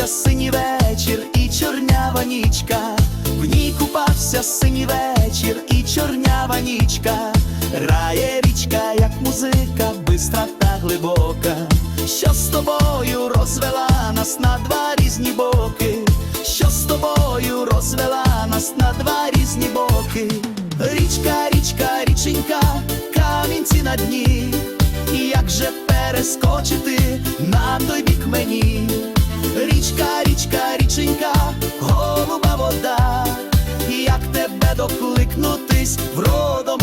купався синій вечір і чорнява нічка, в ній купався синій вечір і чорнява нічка, рає річка, як музика, бистра та глибока, що з тобою розвела нас на два різні боки, що з тобою розвела нас на два різні боки, річка, річка, річенька, камінці на дні, і як же перескочити на той бік мені. Річка, річка, річенька, голуба вода, як тебе докликнутись, врода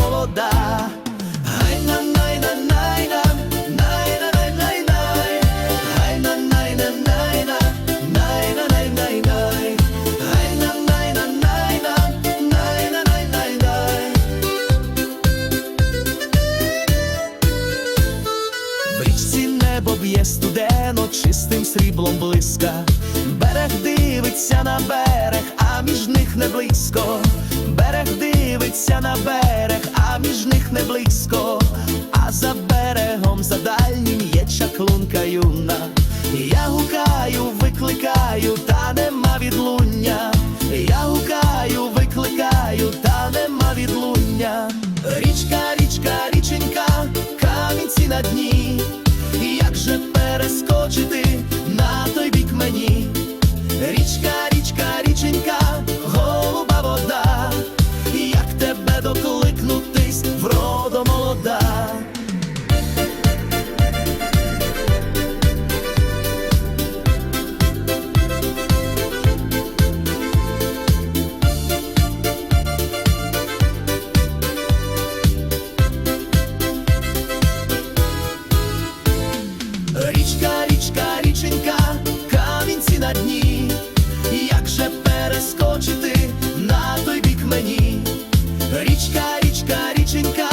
студено, чистим сріблом блиска. Берег дивиться на берег, а між них не близько. Берег дивиться на берег, а між них не близько. А за берегом, за дальнім є чаклунка юна. Я гукаю, викликаю, та нема відлуння. Я гукаю, викликаю, та нема відлуння. Річка, Річка, річка, річенька.